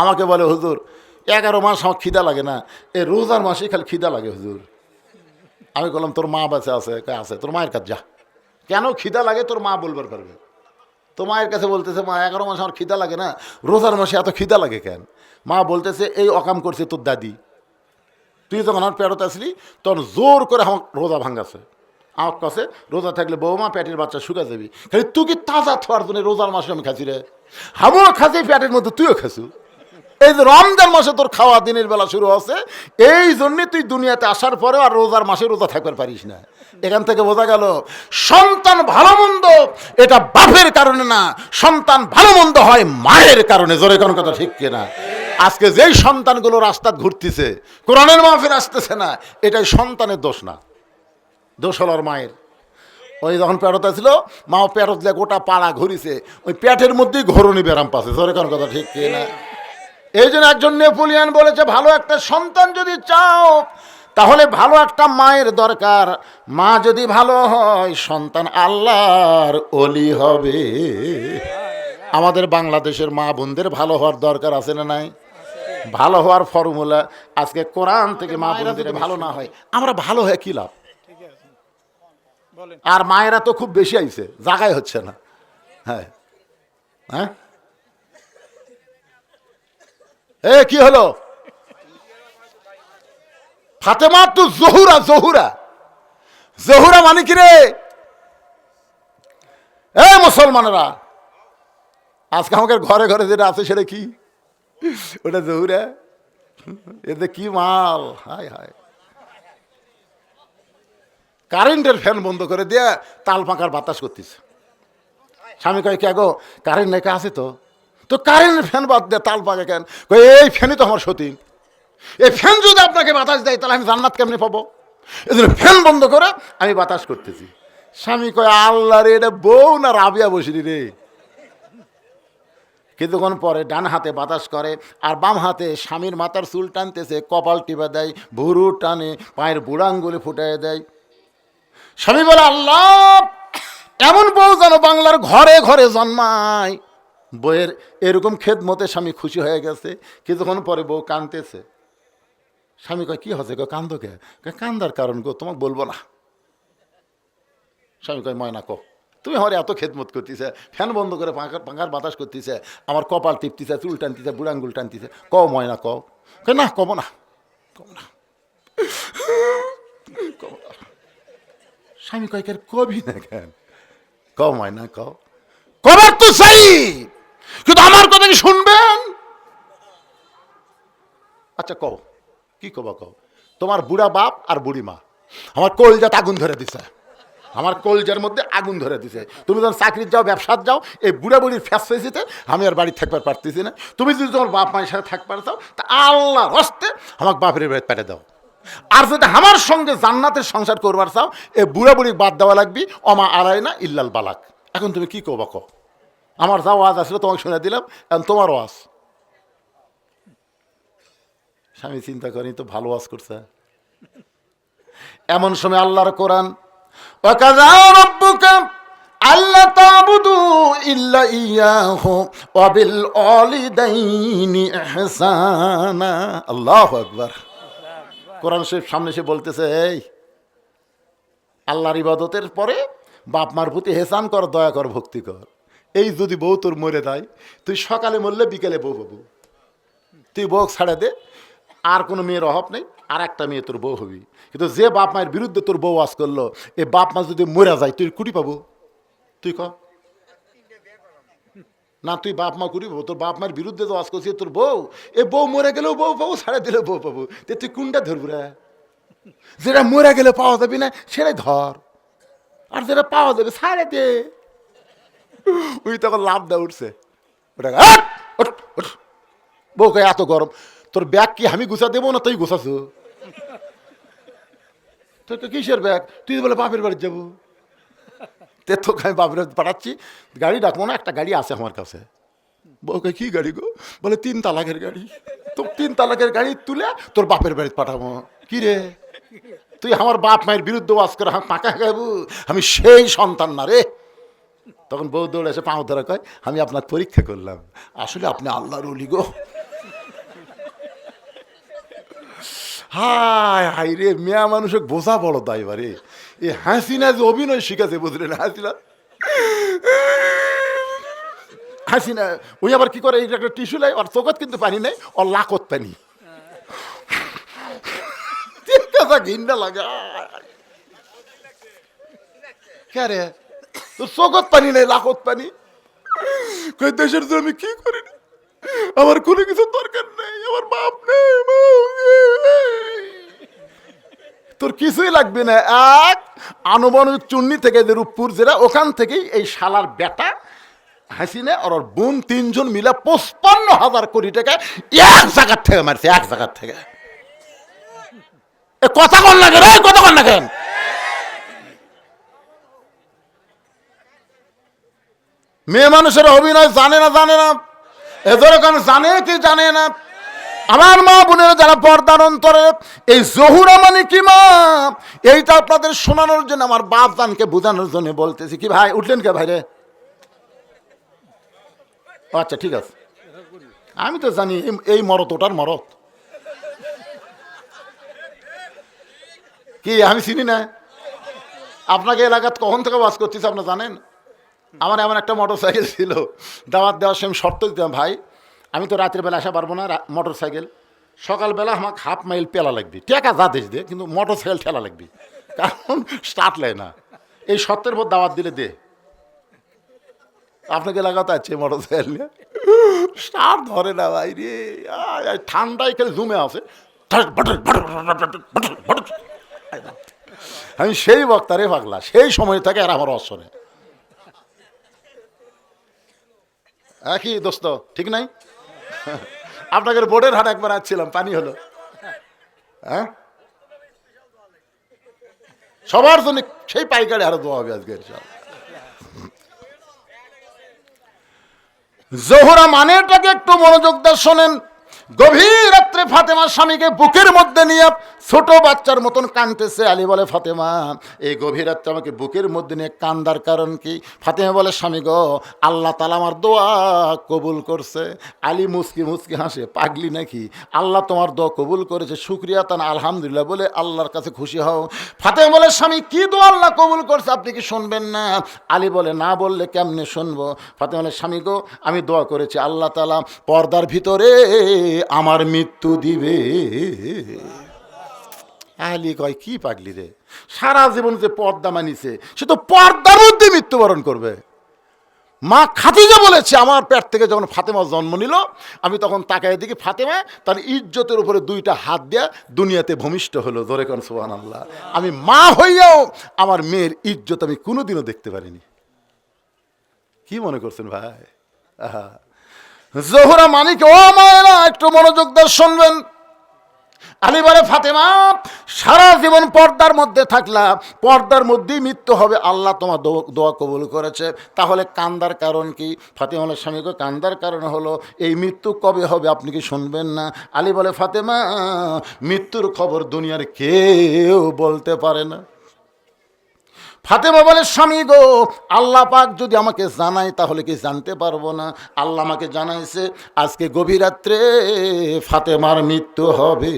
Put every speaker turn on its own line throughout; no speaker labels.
আমাকে বলে, হুজুর, এগারো মাস আমার খিদা লাগে না, এই রোজার মাসে খালি খিদা লাগে, হুজুর। আমি বললাম, তোর মা বাসে আছে আছে? তোর মায়ের কাছে যা। কেন খিদা লাগে? তোর মা বলবার পারবে। তো মায়ের কাছে বলতেছে, মা, এগারো মাস আমার খিদা লাগে না, রোজার মাসে এত খিদা লাগে কেন? মা বলতেছে, এই অকাম করছে তোর দাদি। তুই যখন আমার পেটত আসলি, তখন জোর করে আমার রোজা ভাঙাছে। আমার কাছে, রোজা থাকলে বৌমা পেটের বাচ্চা শুকা যাবি। খালি তুই কি তাজা থার জন্য রোজার মাসে আমি খাচ্ছি রে? আমিও খাচ্ছি পেটের মধ্যে তুইও খাসু এই যে রমজান মাসে তোর খাওয়া দিনের বেলা শুরু হচ্ছে, এই জন্যে তুই দুনিয়াতে আসার পরেও আর রোজার মাসে রোজা থাকতে পারিস না। এখান থেকে বোঝা গেল, সন্তান ভালো মন্দ এটা বাপের কারণে না, সন্তান ভালো মন্দ হয় মায়ের কারণে, জোরে কোনো কথা ঠিক কিনা? আজকে যেই সন্তানগুলো রাস্তা ঘুরতেছে, কোরআনের মাহফিল আসতেছে না, এটাই সন্তানের দোষ না। দোষ হল মায়ের। ওই যখন পেরত ছিল মাও পেরত দিয়ে গোটা পাড়া ঘুরিছে, ওই প্যাটের মধ্যেই ঘরণী ব্যারাম পাচ্ছে জোরে কোনো কথা ঠিক কি না এই জন্য একজন নেপোলিয়ান বলেছে ভালো একটা সন্তান যদি চাও তাহলে ভালো একটা মায়ের দরকার। মা যদি ভালো হয় সন্তান আল্লাহর অলি হবে। আমাদের বাংলাদেশের মা বোনদের ভালো হওয়ার দরকার আছে না নাই? ভালো হওয়ার ফর্মুলা আজকে কোরআন থেকে মা বোনদের ভালো না হয় আমরা ভালো হয়ে কি লাভ? আর মায়েরা তো খুব বেশি আইছে জাগাই হচ্ছে না। হ্যাঁ। হ্যাঁ? এ, কি হলো? ফাতেমা তো জহুরা জহুরা। জহুরা মানে কি রে? এ, মুসলমানেরা, আজকে আমাকে ঘরে ঘরে যেটা আছে সেটা কি? ওটা জহুরা? এতে কি মাল? হায় হায়। কারেন্টের ফ্যান বন্ধ করে দিয়ে তাল পাকার বাতাস করতেছে। স্বামী কয়, কে গো কারেন্ট নাকি আছে তো? তো কারেন্টের ফ্যান বাদ দিয়ে তাল পাকা কেন? এই ফ্যানই তো আমার সতী এই ফ্যান যদি আপনাকে বাতাস দেয়, তাহলে আমি জান্নাত কেমনি পাবো? এই জন্য ফ্যান বন্ধ করে আমি বাতাস করতেছি। স্বামী কয়, আল্লাহ রে, এটা বউ না রাবিয়া বসিনি রে? কিছুক্ষণ পরে ডান হাতে বাতাস করে, আর বাম হাতে স্বামীর মাথার চুল টানতেছে, কপাল টিপে দেয়, ভুরু টানে, পায়ের বুড়াঙ্গুলি ফুটাই দেয়। স্বামী বলে, আল্লাহ, এমন বউ যেন বাংলার ঘরে ঘরে জন্মায়। বইয়ের এরকম খেদমতে স্বামী খুশি হয়ে গেছে কিছুক্ষণ পরে বউ কানতেছে। স্বামী কয় কি হচ্ছে গো? কান্দো কে? কান্দার কারণ গো তোমাকে বলব না। স্বামী কয় ময়না কো তুমি আমার এত খেদমত করতেছে ফ্যান বন্ধ করে পাঙ্কার পাঙ্কার বাতাস করতেছে আমার কপাল টিপতেছে চুল টানতেছে বুড়াঙ্গুল টানতেছে ক ময়না ক কয়, না কব না কব না। স্বামী কয় কবি না কেন? ক ময়না ক কবার তো চাই কিন্তু আমার কথা কি শুনবেন? আচ্ছা কও। কি কবা, কও? তোমার বুড়া বাপ আর বুড়ি মা। আমার কলজাত আগুন ধরে দিছে। আমার কলজার মধ্যে আগুন ধরে দিছে। তুমি যখন চাকরির যাও, ব্যবসার যাও, এই বুড়া বুড়ির ফ্যাসিতে আমি আর বাড়ি থাকবার পারতেছি না। তুমি যদি তোমার বাপ মায়ের সাথে থাকবার চাও, তা আল্লাহ রস্তে আমাকে বাপের বাড়ি পেটে দাও। আর যদি আমার সঙ্গে জান্নাতের সংসার করবার চাও, এই বুড়া বুড়ি বাদ দেওয়া লাগবি, অমা আড়াই না ইল্লাল বালাক। এখন তুমি কি কবা কো আমার যা ওয়াজ আসলে তোমাকে শুনে দিলাম এখন তোমার ওয়াজ। স্বামী, চিন্তা করি তো ভালো ওয়াজ করছে। এমন সময় আল্লাহর কোরআন রাব্বুকা তাবুদু ইল্লা ইয়াহু ওয়া বিল ওয়ালিদাইনি ইহসানা। আল্লাহু আকবার। কোরআন শরীফ সামনে এসে বলতেছে, এই, আল্লাহর ইবাদতের পরে বাপ মার প্রতি হেসান কর, দয়া কর, ভক্তি কর। এই যদি বউ তোর মরে দেয় তুই সকালে মরলে বিকেলে বউ পাবো তুই বউ ছাড়া দে, আর কোনো মেয়ের অভাব নেই, আর একটা মেয়ে তোর বউ হবি। কিন্তু যে বাপ মায়ের বিরুদ্ধে তোর বউ আজ করল, এ বাপ মা যদি মরে যায়, তুই কুটি পাবো? তুই ক? না, তুই বাপ মা পাবো। তোর বাপ মায়ের বিরুদ্ধে তো আজ করছিস তোর বউ। এ বউ মরে গেলেও বউ পাবো, ছাড়া দিলেও বউ পাবো। তে তুই কোনটা ধরবো রে? যেটা মরে গেলে পাওয়া যাবি না, সেটাই ধর। আর যেটা পাওয়া যাবে, ছাড়ে দে। ওই তখন লাভ দেওয়া উঠছে। ওটা। বউ কয় এত গরম, তোর ব্যাগ কি আমি গুছা দেবো না তুই গুছাছো তোর কিসের ব্যাগ? তুই বলে বাপের বাড়ি যাব। তে তোকে আমি বাপের পাঠাচ্ছি। গাড়ি ডাকবো না, একটা গাড়ি আছে আমার কাছে। বউকে কি গাড়ি গো? বলে তিন তালাকের গাড়ি। তো তিন তালাকের গাড়ি তুলে তোর বাপের বাড়ি পাঠাবো। কি রে? তুই আমার বাপ মায়ের বিরুদ্ধে ওয়াজ করে পাকা খাব। আমি সেই সন্তান না রে। তখন বউ দৌড় এসে পাও ধরা কয়, আমি আপনার পরীক্ষা করলাম। আসলে আপনি আল্লাহর অলি গো। হায় হাই রে, মেয়া মানুষের বোঝা বড় তাই বারে। এই হাসিনা যে অভিনয় শিখেছে বুঝলেন, হাসিনা? হাসিনা ওই আবার কি করে, এই একটা টিস্যু লাই, ওর চোখত কিন্তু পানি নেই, ওর লাকত পানি। ঘিন্ডা লাগা। কে রে? তোর চোখত পানি নেই লাকত পানি। কই দেশের জন্য আমি কি করি আমার কোনো কিছু দরকার নেই, আমার বাপ নেই তোর কিছুই লাগবে না। এক, আনুমানিক চুন্নি থেকে যে রূপপুর জেলা ওখান থেকেই এই শালার বেটা, হাসিনে আর ওর বোন তিনজন মিলে পঁচপান্ন হাজার কোটি টাকা এক জায়গার থেকে মারছে, এক জায়গার থেকে। কথা কন কেন এ কথা কন না মেয়ে মানুষের অভিনয় জানে না জানে না। ওখানে জানে কি জানে না। আমার মা বোনেরা যারা পর্দার অন্তরে, এই জহুরা মানে কি মা? এইটা আপনাদের শোনানোর জন্য আমার বাপ দানকে বোঝানোর জন্য বলতেছি। কি ভাই, উঠলেন কে ভাই রে আচ্ছা ঠিক আছে। আমি তো জানি, এই- মরত ওটার মরত কি, আমি চিনি না? আপনাকে এলাকাত কখন থেকে বাস করতেছি, আপনি জানেন? আমার এমন একটা মোটর সাইকেল ছিল। দাওয়াত দেওয়ার সময় শর্ত দিতাম, ভাই, আমি তো রাতের বেলা আসা পারব না মোটর সাইকেল সকালবেলা আমাকে হাফ মাইল পেলা লাগবে। টেকা যা দেশ দে, কিন্তু মোটর সাইকেল ঠেলা লাগবে। কারণ স্টার্ট লেয় না। এই শর্তের পর দাওয়াত দিলে দে। আপনাকে এলাকাতে আছে মোটর সাইকেল নিয়ে। স্টার্ট ধরে না ভাই রে। ঠান্ডায় খেলে জুমে আছে। আমি সেই বক্তারে পাগলা। সেই সময় থেকে আর আমার অসনে একই দোস্ত, ঠিক নাই? আপনাকে বোর্ডের হাট একবার আসছিলাম, পানি হলো। হ্যাঁ? সবার জন্য সেই পাইকারি আরও দোয়া হবে আজকে। জোহরা মানেটাকে একটু মনোযোগ দিয়ে শোনেন। গভীর রাত্রে ফাতেমা স্বামীকে বুকের মধ্যে নিয়ে ছোট বাচ্চার মতন কানতেছে। আলী বলে, ফাতেমা, এই গভীর রাত্রে আমাকে বুকের মধ্যে নিয়ে কান্দার কারণ কি? ফাতেমা বলে, স্বামী গো, আল্লাহ তালা আমার দোয়া কবুল করছে। আলী মুসকি মুসকি হাসে, পাগলি নাকি? আল্লাহ তোমার দোয়া কবুল করেছে, শুক্রিয়া তান, আলহামদুলিল্লাহ বলে আল্লাহর কাছে খুশি হও। ফাতেমা বলে, স্বামী, কি দোয়া আল্লাহ কবুল করছে, আপনি কি শুনবেন না? আলী বলে, না বললে কেমনে শুনব? ফাতেমা বলে, স্বামী গো, আমি দোয়া করেছি, আল্লাহ তালা পর্দার ভিতরে আমার মৃত্যু দিবে। আলী কয়, কি পাগলি রে? সারা জীবন যে পর্দা মানিছে, সে তো পর্দার মধ্যে মৃত্যুবরণ করবে। মা খাতিজা বলেছে, আমার পেট থেকে যখন ফাতেমা জন্ম নিল, আমি তখন তাকায় দেখি ফাতেমা, তার ইজ্জতের উপরে দুইটা হাত দেয়া দুনিয়াতে ভূমিষ্ঠ হলো। ধরে কোন সোহান আল্লাহ আমি মা হইয়াও আমার মেয়ের ইজ্জত আমি কোনোদিনও দেখতে পারিনি। কি মনে করছেন ভাই? আহা। জোহরা মানিক, ও মায়েরা, একটু মনোযোগ দিয়ে শুনবেন। আলী বলে ফাতেমা, সারা জীবন পর্দার মধ্যে থাকলাম পর্দার মধ্যেই মৃত্যু হবে, আল্লাহ তোমার দোয়া কবুল করেছে। তাহলে কান্দার কারণ কি? ফাতেমা স্বামীকে কান্দার কারণ হলো, এই মৃত্যু কবে হবে আপনি কি শুনবেন না? আলী বলে, ফাতেমা, মৃত্যুর খবর দুনিয়ার কেউ বলতে পারে না। ফাতেমা বলে, স্বামী গো, আল্লাহ পাক যদি আমাকে জানায়, তাহলে কি জানতে পারব না? আল্লাহ আমাকে জানাইছে, আজকে গভীর রাত্রে ফাতেমার মৃত্যু হবে।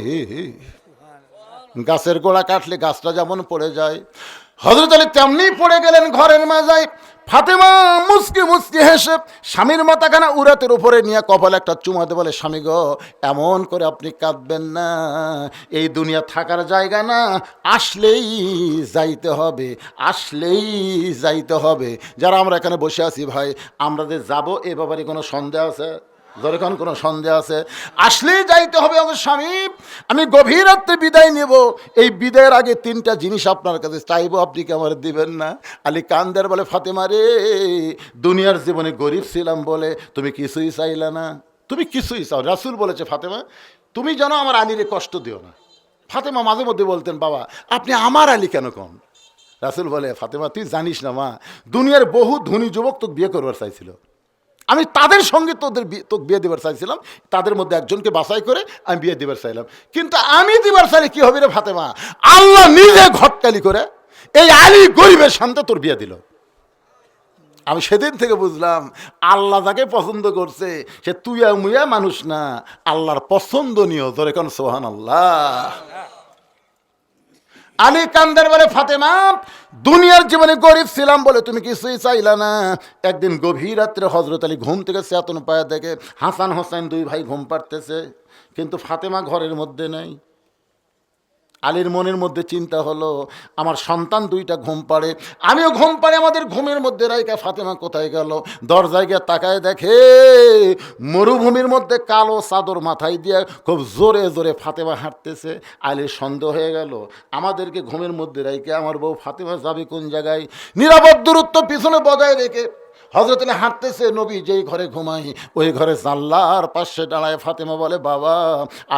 গাছের গোড়া কাটলে গাছটা যেমন পড়ে যায় হজরত আলী তেমনি পড়ে গেলেন ঘরের মাজায় ফাতেমা মুসকি মুসকি হেসে স্বামীর মাথাখানা উরাতের উপরে নিয়ে কপালে একটা চুমাতে বলে, স্বামী গো, এমন করে আপনি কাঁদবেন না। এই দুনিয়া থাকার জায়গা না, আসলেই যাইতে হবে, আসলেই যাইতে হবে। যারা আমরা এখানে বসে আছি ভাই, আমরা যে যাব এ ব্যাপারে কোনো সন্দেহ আছে? যখন কোনো সন্দেহ আছে, আসলেই যাইতে হবে আমার স্বামী। আমি গভীর রাত্রে বিদায় নেব। এই বিদায়ের আগে তিনটা জিনিস আপনার কাছে চাইব, আপনি কি আমার দিবেন না? আলী কান্দার বলে, ফাতেমা রে, দুনিয়ার জীবনে গরিব ছিলাম বলে তুমি কিছুই চাইলে না। তুমি কিছুই চাও রাসুল বলেছে, ফাতেমা, তুমি যেন আমার আলীরে কষ্ট দিও না। ফাতেমা মাঝে মধ্যে বলতেন, বাবা, আপনি আমার আলী কেন কম? রাসুল বলে, ফাতেমা, তুই জানিস না মা, দুনিয়ার বহু ধনী যুবক তোকে বিয়ে করবার চাইছিল। আমি তাদের সঙ্গে তোদের তোকে বিয়ে দেবার চাইছিলাম, তাদের মধ্যে একজনকে বাছাই করে আমি বিয়ে দেবার চাইলাম। কিন্তু আমি দিবার চাইলে কি হবে রে ফাতেমা? আল্লাহ নিজে ঘটকালি করে এই আলী গরিবের সামনে তোর বিয়ে দিল। আমি সেদিন থেকে বুঝলাম, আল্লাহ যাকে পছন্দ করছে, সে তুইয়া মুইয়া মানুষ না, আল্লাহর পছন্দনীয় তোর এখন সোহান আল্লাহ আলী কান্দের বলে, ফাতেমা, দুনিয়ার জীবনে গরিব ছিলাম বলে তুমি কিছুই চাইলা না। একদিন গভীর রাত্রে হজরত আলী ঘুম থেকে চেতন পায়া দেখে হাসান হোসেন দুই ভাই ঘুম পাড়তেছে, কিন্তু ফাতেমা ঘরের মধ্যে নেই। আলীর মনের মধ্যে চিন্তা হলো, আমার সন্তান দুইটা ঘুম পাড়ে, আমিও ঘুম পাড়ে, আমাদের ঘুমের মধ্যে রাইকা ফাতেমা কোথায় গেল? দরজায় গিয়ে তাকায় দেখে, মরুভূমির মধ্যে কালো চাদর মাথায় দিয়ে খুব জোরে জোরে ফাতেমা হাঁটতেছে। আলীর সন্দেহ হয়ে গেল, আমাদেরকে ঘুমের মধ্যে রাইকে আমার বউ ফাতেমা যাবে কোন জায়গায়? নিরাপদ দূরত্ব পিছনে বজায় রেখে হজরত হাঁটতেছে নবী, যেই ঘরে ঘুমাই, ওই ঘরে জানলার পাশে দাঁড়ায় ফাতেমা বলে, বাবা,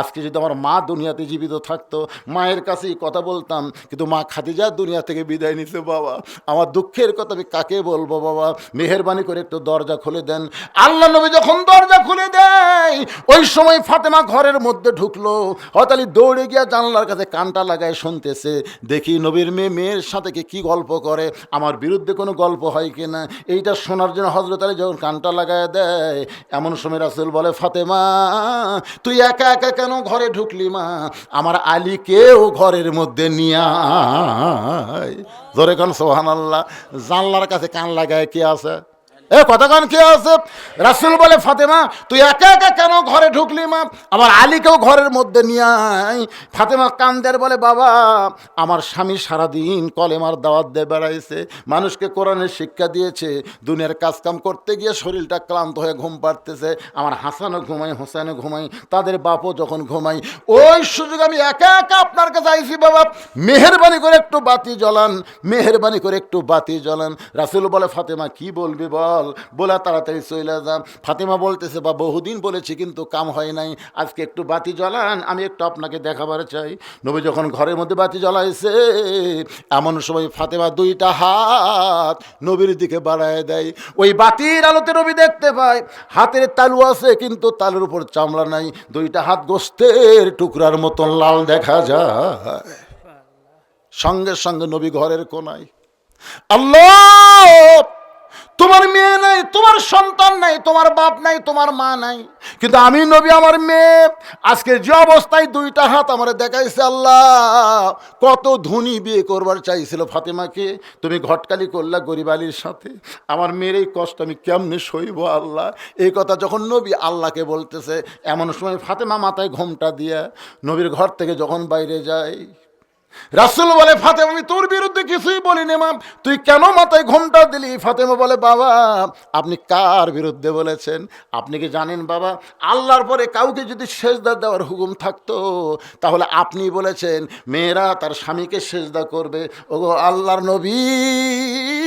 আজকে যদি আমার মা দুনিয়াতে জীবিত থাকতো, মায়ের কাছেই কথা বলতাম, কিন্তু মা খাদিজা দুনিয়া থেকে বিদায় নিতে বাবা। আমার দুঃখের কথা আমি কাকে বলব, বাবা? মেহরবানি করে একটু দরজা খুলে দেন। আল্লাহ নবী যখন দরজা খুলে দেয়, ওই সময় ফাতেমা ঘরের মধ্যে ঢুকলো। হতালি দৌড়ে গিয়া জানলার কাছে কানটা লাগায় শুনতেছে, দেখি নবীর মেয়ে, মেয়ের সাথে কি গল্প করে? আমার বিরুদ্ধে কোনো গল্প হয় কিনা এইটা শোনার জন্য হজরত আলী যখন কানটা লাগায় দেয়, এমন সময় রাসুল বলে, ফাতেমা, তুই একা একা কেন ঘরে ঢুকলি মা? আমার আলীকেও ঘরের মধ্যে নিয়ে আয়। ধরে কেন সোহান আল্লাহ জানলার কাছে কান লাগায় কে আছে? এ, কতক্ষণ কে আছে? রাসুল বলে, ফাতেমা, তুই একা একা কেন ঘরে ঢুকলি মা? আমার আলীকেও ঘরের মধ্যে নিয়ে আয়। ফাতেমা কান্দের বলে, বাবা, আমার স্বামী সারাদিন কলেমার দাওয়াত দিয়ে বেড়াইছে। মানুষকে কোরআনের শিক্ষা দিয়েছে। দুনিয়ার কাজকাম করতে গিয়ে শরীরটা ক্লান্ত হয়ে ঘুম পাড়তেছে। আমার হাসানও ঘুমাই হোসেনও ঘুমাই তাদের বাপও যখন ঘুমাই ওই সুযোগ আমি একা একা আপনার কাছে আইছি, বাবা। মেহরবানি করে একটু বাতি জ্বলান, মেহরবানি করে একটু বাতি জ্বলান। রাসুল বলে, ফাতেমা, কি বলবি বল বলে তাড়াতাড়ি চলে যান ফাতেমা বলতেছে, বা বহুদিন বলেছি, কিন্তু কাম হয় নাই। আজকে একটু বাতি জ্বালান, আমি একটু আপনাকে দেখাবার চাই। নবী যখন ঘরের মধ্যে বাতি জ্বলাইছে, এমন সময় ফাতেমা দুইটা হাত নবীর দিকে বাড়ায় দেয়। ওই বাতির আলোতে নবী দেখতে পায়, হাতের তালু আছে, কিন্তু তালুর উপর চামড়া নাই। দুইটা হাত গোস্তের টুকরার মতন লাল দেখা যায়। সঙ্গে সঙ্গে নবী ঘরের কোনায়, আল্লাহ তোমার মেয়ে নাই, তোমার সন্তান নাই, তোমার বাপ নাই, তোমার মা নাই। কিন্তু আমি নবী, আমার মেয়ে, আজকে যে অবস্থায় দুইটা হাত আমার দেখাইছে আল্লাহ, কত ধনী বিয়ে করবার চাইছিল ফাতেমাকে। তুমি ঘটকালি করলা গরিব আলীর সাথে। আমার মেয়ের এই কষ্ট আমি কেমনে সইব আল্লাহ? এই কথা যখন নবী আল্লাহকে বলতেছে, এমন সময় ফাতেমা মাথায় ঘোমটা দিয়া নবীর ঘর থেকে যখন বাইরে যায় রাসুল বলে, ফাতেমা, আমি তোর বিরুদ্ধে কিছুই বলিনি, মা। তুই কেন মাথায় ঘোমটা দিলি? ফাতেমা বলে, বাবা, আপনি কার বিরুদ্ধে বলেছেন? আপনি কি জানেন, বাবা, আল্লাহর পরে কাউকে যদি সেজদা দেওয়ার হুকুম থাকতো, তাহলে আপনি বলেছেন, মেয়েরা তার স্বামীকে সেজদা করবে। ওগো আল্লাহর নবী।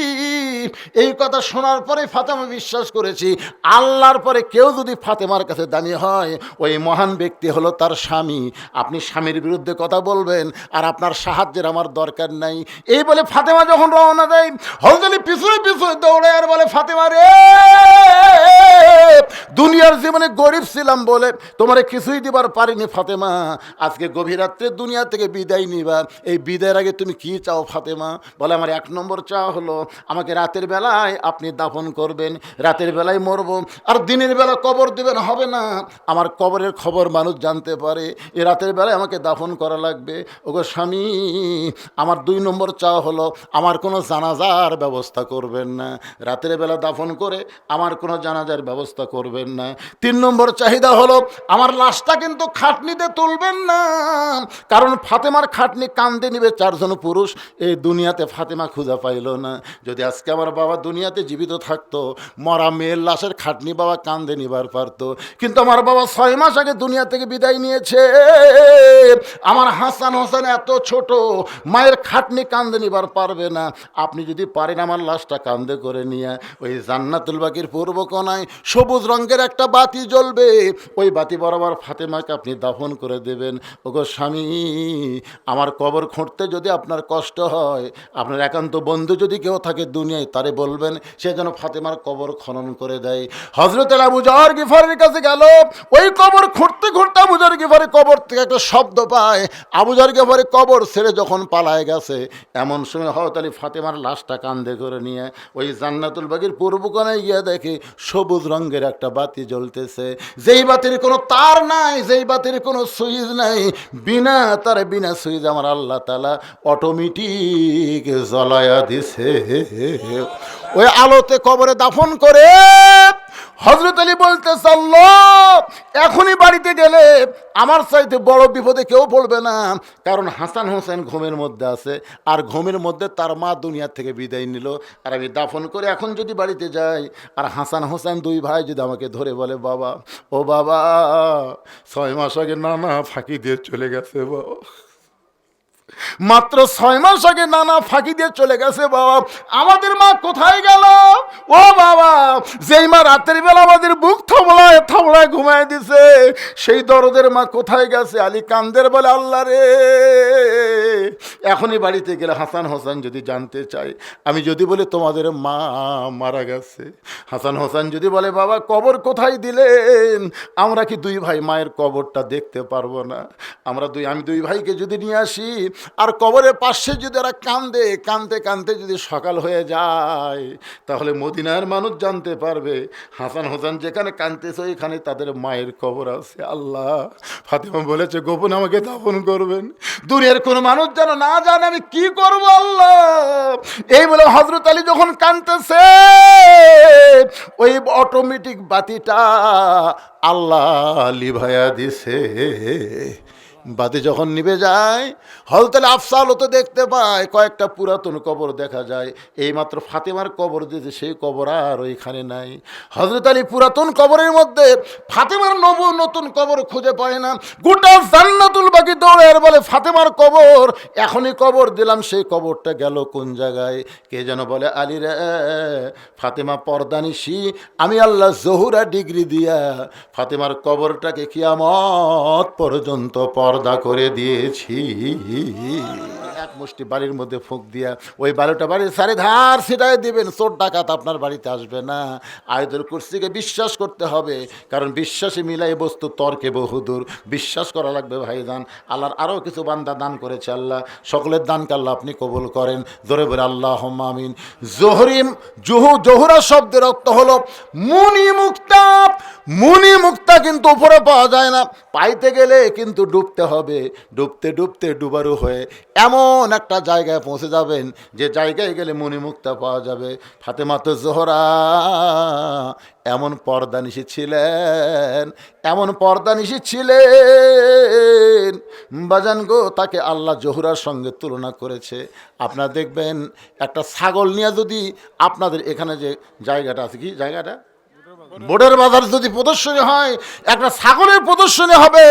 এই কথা শোনার পরে ফাতেমা বিশ্বাস করেছি, আল্লাহর পরে কেউ যদি ফাতেমার কাছে দামি হয়, ওই মহান ব্যক্তি হলো তার স্বামী। আপনি স্বামীর বিরুদ্ধে কথা বলবেন, আর আপনার সাহায্যের আমার দরকার নাই। এই বলে ফাতেমা যখন রওনা দেয় হলদলি পিছনে পিছনে দৌড়ে আর বলে, ফাতেমা রে, দুনিয়ার জীবনে গরিব ছিলাম বলে তোমারে কিছুই দিবার পারিনি ফাতেমা। আজকে গভীর রাত্রে দুনিয়া থেকে বিদায় নিবা। এই বিদায়ের আগে তুমি কি চাও ফাতেমা? বলে, আমার এক নম্বর চাওয়া হলো, আমাকে রাতের বেলায় আপনি দাফন করবেন, রাতের বেলায় মরবো, আর দিনের বেলা কবর দিবেন, হবে না। আমার কবরের খবর মানুষ জানতে পারে, এ রাতের বেলায় আমাকে দাফন করা লাগবে। ওগো স্বামী, আমার দুই নম্বর চাওয়া হলো, আমার কোনো জানাজার ব্যবস্থা করবেন না। রাতের বেলা দাফন করে আমার কোনো জানাজার ব্যবস্থা করবেন না। তিন নম্বর চাহিদা হলো, আমার লাশটা কিন্তু খাটনিতে তুলবেন না। কারণ ফাতেমার খাটনি কান্দে নিবে চারজন পুরুষ, এই দুনিয়াতে ফাতেমা খুঁজে পাইল না। যদি আজকে আমার বাবা দুনিয়াতে জীবিত থাকতো, মরা মেয়ের লাশের খাটনি বাবা কান্দে নিবার পারতো। কিন্তু আমার বাবা ছয় মাস আগে দুনিয়া থেকে বিদায় নিয়েছে। আমার হাসান হোসেন এত ছোট, মায়ের খাটনি কান্দে নিবার পারবে না। আপনি যদি পারেন আমার লাশটা কান্দে করে নিয়ে। ওই জান্নাতুল বাকির পূর্ব কোনায় সবুজ রঙের একটা বাতি জ্বলবে। ওই বাতি বরাবর ফাতেমাকে আপনি দাফন করে দেবেন। ওগো স্বামী, আমার কবর খুঁড়তে যদি আপনার কষ্ট হয়, আপনার একান্ত বন্ধু যদি কেউ থাকে দুনিয়ায় তারে বলবেন, সে যেন ফাতেমার কবর খনন করে দেয়। হজরত আবুজার গিফারের কাছে গেল, ওই কবর খুঁড়তে খুঁড়তে আবুজার গিফারের কবর থেকে একটা শব্দ পায়। আবুজার গিফারের কবর ছেড়ে যখন পালায় গেছে, এমন সময় হয়তো আলী ফাতেমার লাশটা কান্দে করে নিয়ে ওই জান্নাতুল বাগির পূর্ব কোনায় গিয়ে দেখে সবুজ রঙের একটা বাতি জ্বলতেছে। যেই বাতির কোনো তার নাই, যেই বাতির কোনো সুইচ নাই, বিনা তার বিনা সুইচ আমার আল্লাহ তালা অটোমেটিক জ্বলায়া দিছে। ওই আলোতে কবরে দাফন করে হজরত আলী বলতে চাল্ল, এখনই বাড়িতে গেলে আমার চাইতে বড় বিপদে কেউ পড়বে না। কারণ হাসান হোসেন ঘুমের মধ্যে আছে আর ঘুমের মধ্যে তার মা দুনিয়ার থেকে বিদায় নিল। আর আমি দাফন করে এখন যদি বাড়িতে যাই, আর হাসান হোসেন দুই ভাই যদি আমাকে ধরে বলে, বাবা, ও বাবা, ছয় মাস আগে নানা ফাঁকি দিয়ে চলে গেছে বাবা। মাত্র ছয় মাস আগে নানা ফাঁকি দিয়ে চলে গেছে, বাবা। আমাদের মা কোথায় গেল? ও বাবা, যেই মা রাতের বেলা আমাদের বুক থামলায় থামলায় ঘুমায় দিছে, সেই দরদের মা কোথায় গেছে? আলী কান্দের বলে, আল্লাহ রে, এখনই বাড়িতে গেলে হাসান হোসেন যদি জানতে চাই আমি যদি বলি তোমাদের মা মারা গেছে। হাসান হোসেন যদি বলে, বাবা, কবর কোথায় দিলেন? আমরা কি দুই ভাই মায়ের কবরটা দেখতে পারব না? আমরা দুই, আমি দুই ভাইকে যদি নিয়ে আসি আর কবরের পাশে যদি ওরা কান্দে কানতে কানতে যদি সকাল হয়ে যায়, তাহলে মদিনার মানুষ জানতে পারবে, হাসান হোসেন যেখানে কানতেছে ওইখানে তাদের মায়ের কবর আছে, আল্লাহ। ফাতেমা বলেছে, গোপন আমাকে দাফন করবেন। দুনিয়ার কোনো মানুষ যেন না জানে, আমি কি করব, আল্লাহ? এই বলে হজরত আলী যখন কানতেছে ওই অটোমেটিক বাতিটা আল্লাহ লিভায়া দিছে। বাতি যখন নিভে যায়, হলতালে আফসাল তো দেখতে পায়, কয়েকটা পুরাতন কবর দেখা যায়। এইমাত্র ফাতেমার কবর দিয়েছে, সেই কবর আর ওইখানে নাই। হজরত আলী পুরাতন কবরের মধ্যে ফাতেমার নব নতুন কবর খুঁজে পায় না। গোটা জান্নাতুল বাকি দৌড়ে আর বলে ফাতেমার কবর, এখনই কবর দিলাম, সেই কবরটা গেল কোন জায়গায়? কে যেন বলে, আলী রে, ফাতেমা পর্দানিসি আমি আল্লাহ জহুরা ডিগ্রি দিয়া ফাতেমার কবরটাকে কিয়ামত পর্যন্ত পর্দা করে দিয়েছি। এক মুষ্টি বাড়ির মধ্যে ফুঁক দিয়া ওই বারোটা বাড়ির সারে ধার সেটাই দিবেন, চোর ডাকাত আপনার বাড়িতে আসবে না। আয়দুল কুর্সিকে বিশ্বাস করতে হবে, কারণ বিশ্বাসে মিলাই বস্তু তর্কে বহুদূর। বিশ্বাস করা লাগবে ভাইজান, আল্লাহর আরও কিছু বান্দা দান করেছে আল্লাহ। সকলের দানকে আল্লাহ আপনি কবুল করেন। জোরে বলে আল্লাহ আমিন। জোহরিম, জুহু, জহুরা শব্দের অর্থ হলো মুনি মুক্তা মুনি মুক্তা কিন্তু উপরে পাওয়া যায় না। পাইতে গেলে কিন্তু ডুবতে হবে। ডুবতে ডুবতে ডুবারু হয়ে এমন একটা জায়গায় পৌঁছে যাবেন যে জায়গায় গেলে মণিমুক্তা পাওয়া যাবে। ফাতেমাতো জোহরা, এমন পর্দানিশি ছিলেন, এমন পর্দানিশি ছিলেন। বাজান গো, তাকে আল্লাহ জহুরার সঙ্গে তুলনা করেছে। আপনারা দেখবেন, একটা ছাগল নিয়ে যদি আপনাদের এখানে যে জায়গাটা আছে, কি জায়গাটা? বোর্ডের বাজার যদি প্রদর্শনী হয়, একটা ছাগলের প্রদর্শনী হবে।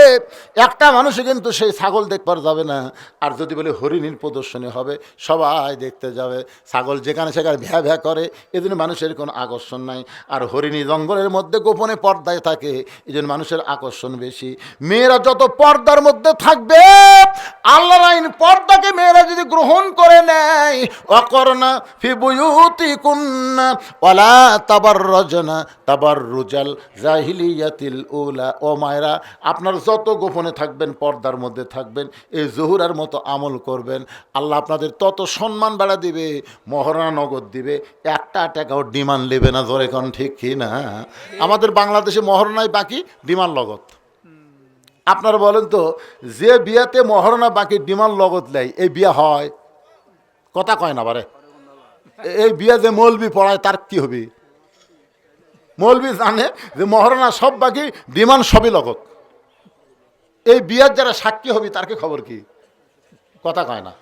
একটা মানুষে কিন্তু সেই ছাগল দেখবার যাবে না। আর যদি বলে হরিণীর প্রদর্শনী হবে, সবাই দেখতে যাবে। ছাগল যেখানে সেখানে ভ্যা ভ্যা করে, এজন্য মানুষের কোনো আকর্ষণ নাই। আর হরিণী জঙ্গলের মধ্যে গোপনে পর্দায় থাকে এই জন্য মানুষের আকর্ষণ বেশি। মেয়েরা যত পর্দার মধ্যে থাকবে, আল্লাহর আইন পর্দাকে মেয়েরা যদি গ্রহণ করে নেয়, অকর্ণা ফি বুয়ুতি কুন্না ওয়ালা তাবার রজনা তাবার রুজাল জাহিলিয়াতিল উলা। ও মায়েরা, আপনার যত গোপনে থাকবেন, পর্দার মধ্যে থাকবেন এই জহুরার মতো আমল করবেন। আল্লাহ আপনাদের তত সম্মান বাড়া দিবে মহারণা নগদ দিবে। একটা টাকাও ডিমান্ড নেবে না ধরে কোন ঠিক কি না? আমাদের বাংলাদেশে মহারণায় বাকি ডিমান্ড লগত আপনারা বলেন তো, যে বিয়াতে মহরণা বাকি ডিমান্ড লগত নেয়, এই বিয়া হয়? কথা কয় না, বারে। এই বিয়া যে মৌলবি পড়ায়, তার কি হবে? মৌলবি জানে যে মহারণা সব বাকি, বিমান সবই লগত। এই বিয়ার যারা সাক্ষী হবি, তার কি খবর কি? কথা কয় না।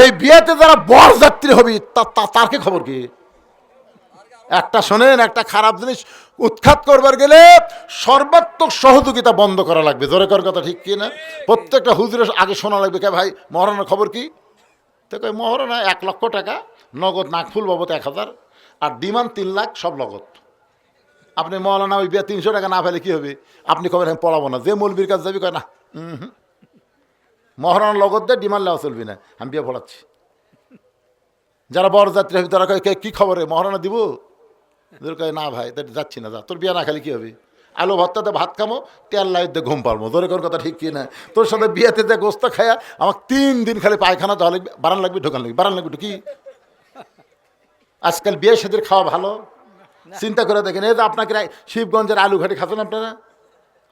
এই বিয়েতে যারা বর যাত্রী হবি তার কি খবর কি? একটা শোনেন, একটা খারাপ জিনিস। উৎখাত করবার গেলে সর্বাত্মক সহযোগিতা বন্ধ করা লাগবে। জোরে কর কথা ঠিক কি না প্রত্যেকটা হুজুরের আগে শোনা লাগবে, কে ভাই মহারণার খবর কি? তো কই মহারণা এক লক্ষ টাকা, নগদ নাকফুল বাবদ এক হাজার, আর ডিমান্ড তিন লাখ, সব নগদ আপনি মৌলানা ওই বিয়া তিনশো টাকা না ফেলে কি হবে? আপনি কবেন আমি পড়াবো না। যে মৌলবীর কাছে যাবি কয় না হুম মহারণার লগত দিয়ে ডিমান্ড লেওয়া চলবি না আমি বিয়ে পড়াচ্ছি। যারা বড় বরযাত্রী হবে তারা কয় "কে, খবরে? মহারানা দিব? কয় না ভাই তা যাচ্ছি না যা তোর বিয়ে না খালি কি হবে? আলু ভর্তাতে ভাত খামো তেল লাইতে ঘুম পারব তোর কোন কথা ঠিক কি না? তোর সাথে বিয়েতে যে গোস্ত খায়া আমার তিন দিন খালি পায়খানা যাওয়া লাগবে বারান লাগবে ঢোকান লাগবে বারান লাগবে কি আজকাল বিয়ে সাদের খাওয়া ভালো। চিন্তা করে দেখেন, এই যে আপনাকে শিবগঞ্জের আলু ঘাটি খাচ্ছেন আপনারা?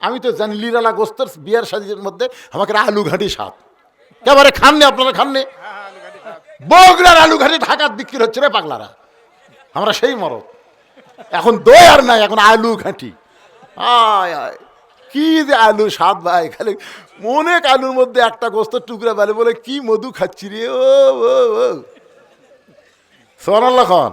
আমি তো জানি লিরালা গোস্তর বিয়ার সাজির মধ্যে আমাকে আলু ঘাটি স্বাদ একেবারে খাননি আপনারা, খাননি? বগুড়ার আলু ঘাটি ঢাকার বিক্রি হচ্ছে রে পাগলারা। আমরা সেই মরদ। এখন দই আর নাই, এখন আলু ঘাঁটি আয় আয়। কি যে আলু স্বাদ ভাই, খালি অনেক আলুর মধ্যে একটা গোস্ত টুকরা বেলে বলে, কি মধু খাচ্ছি রে, ও ও সোনাল্লাহ খান।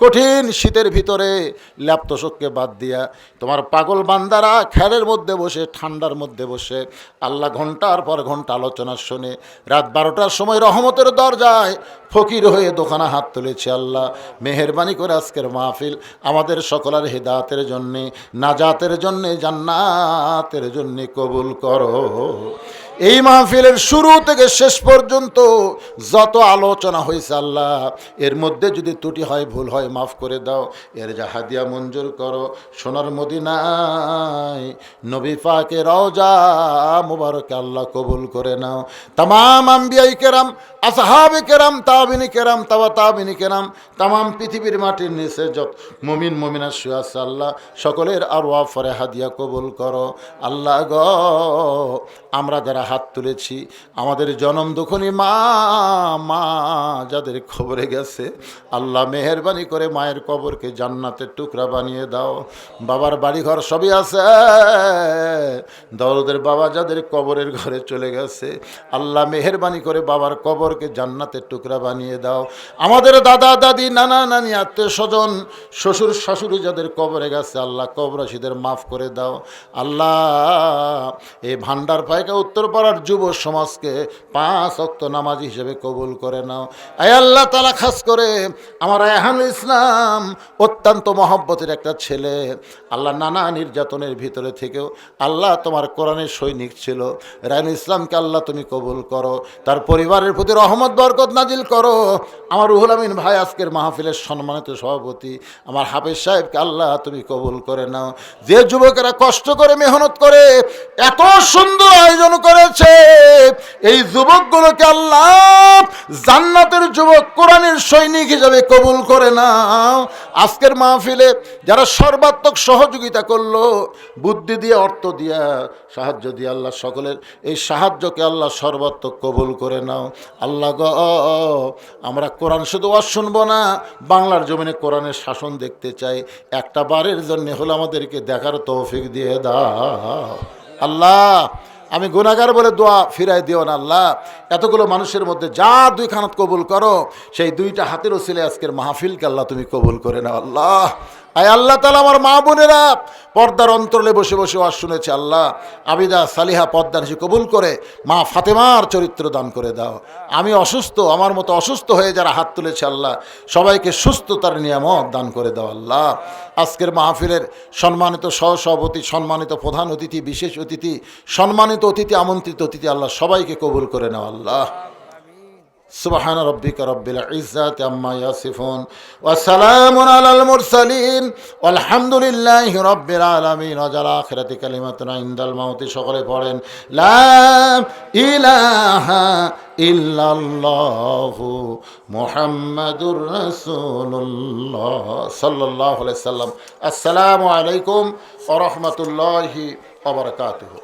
কঠিন শীতের ভিতরে ল্যাপ্তশোককে বাদ দিয়া তোমার পাগল বান্দারা খেরের মধ্যে বসে, ঠান্ডার মধ্যে বসে, আল্লাহ ঘণ্টার পর ঘণ্টা আলোচনা শুনে। রাত বারোটার সময় রহমতের দরজায় ফকির হয়ে দোকানা হাত তুলেছে আল্লাহ। মেহরবানি করে আজকের মাহফিল আমাদের সকলের হেদাতের জন্যে, নাজাতের জন্যে, জান্নাতের জন্যে কবুল করো। এই মাহফিলের শুরু থেকে শেষ পর্যন্ত যত আলোচনা হয়েছে আল্লাহ, এর মধ্যে যদি ত্রুটি হয়, ভুল হয়, মাফ করে দাও। এর যা হাদিয়া মঞ্জুর করো। সোনার মদিনায় নবী পাকে রওজা মুবারকে আল্লাহ কবুল করে নাও। তাম আম্বিয়াই কেরাম, আসহাবে কেরাম, তাবিনী কেরাম, তাবা তাবিনী কেরাম তাম পৃথিবীর মাটির নিচে যত মুমিন, মুমিনা শুয়াস আল্লাহ, সকলের আরও ফরে হাদিয়া কবুল করো। আল্লাহ গ, আমরা যারা হাত তুলেছি। আমাদের জনম দুখনি মা মা যাদের খবরে গেছে। আল্লাহ মেহরবানি করে মায়ের কবরকে জান্নাতের টুকরা বানিয়ে দাও। বাবার বাড়িঘর সবই আছে। দরদের বাবা যাদের কবরের ঘরে চলে গেছে। আল্লাহ মেহরবানি করে বাবার কবরকে জান্নাতের টুকরা বানিয়ে দাও। আমাদের দাদা, দাদি, নানা, নানি, আত্মীয় স্বজন, শ্বশুর, শাশুড়ি যাদের কবরে গেছে, আল্লাহ কবরাশিদের মাফ করে দাও। আল্লাহ, এই ভান্ডার পায়কা উত্তরপাড়ার যুব সমাজকে পাঁচ অক্ত নামাজ হিসেবে কবুল করে নাও। আয় আল্লাহ তালা খাস করে আমার এহানুল ইসলাম অত্যন্ত মহব্বতের একটা ছেলে। আল্লাহ নানা নির্যাতনের ভিতরে থেকেও আল্লাহ তোমার কোরআনের সৈনিক ছিল। রায়নুল ইসলামকে আল্লাহ তুমি কবুল করো। তার পরিবারের প্রতি রহমত, বরকত নাজিল করো। আমার রুহুল আমিন ভাই আজকের মাহফিলের সম্মানিত সভাপতি, আমার হাফেজ সাহেবকে আল্লাহ তুমি কবুল করে নাও। যে যুবকেরা কষ্ট করে, মেহনত করে, এত সুন্দর আয়োজন করেছে এই যুবকগুলোকে আল্লাহ জান্নাতের যুবক কোরআনের সৈনিক হিসাবে কবুল করে নাও। আজকের মাহফিলে যারা সর্বাত্মক সহযোগিতা করল, বুদ্ধি দিয়ে, অর্থ দিয়া, সাহায্য দিয়ে আল্লাহ সকলের এই সাহায্যকে আল্লাহ সর্বাত্মক কবুল করে নাও। আল্লাহ গ, আমরা কোরআন শুধু আর শুনব না, বাংলার জমিনে কোরআনের শাসন দেখতে চাই। একটা বারের জন্য হলো আমাদেরকে দেখার তৌফিক দিয়ে দাও। আল্লাহ আমি গুণাগার বলে দোয়া ফিরাই দিও না আল্লাহ। এতগুলো মানুষের মধ্যে যা দুই খানাত কবুল করো, সেই দুইটা হাতের ওসিলে আজকের মাহফিলকে আল্লাহ তুমি কবুল করে নাও আল্লাহ। আয় আল্লাহ তালা আমার মা বোনেরা, পর্দার অন্তরলে বসে বসে ওয়াজ শুনেছে, আল্লাহ আবিদা সালিহা পর্দার সে কবুল করে মা ফাতেমার চরিত্র দান করে দাও। আমি অসুস্থ, আমার মতো অসুস্থ হয়ে যারা হাত তুলেছে, আল্লাহ সবাইকে সুস্থতার নিয়ামত দান করে দাও, আল্লাহ। আজকের মাহফিলের সম্মানিত সহসভাপতি, সম্মানিত প্রধান অতিথি, বিশেষ অতিথি, সম্মানিত অতিথি, আমন্ত্রিত অতিথি, আল্লাহ সবাইকে কবুল করে নাও, আল্লাহ। সুবাহান রব্বিক রব্বিল ইজাত আম্মা ইয়াসিফুন ওয়া সালামুন আলাল মুরসালিন। আলহামদুলিল্লাহ রব্বিল আলামিন। ওয়াজাল আখিরাতি কালিমাতুনা ইনদাল মাউতি। সকলে পড়েন, লা ইলাহা ইল্লাল্লাহু মুহাম্মাদুর রাসূলুল্লাহ সাল্লাল্লাহু আলাইহি সাল্লাম আসসালামু আলাইকুম ওয়া রাহমাতুল্লাহি ওয়া বারাকাতুহু।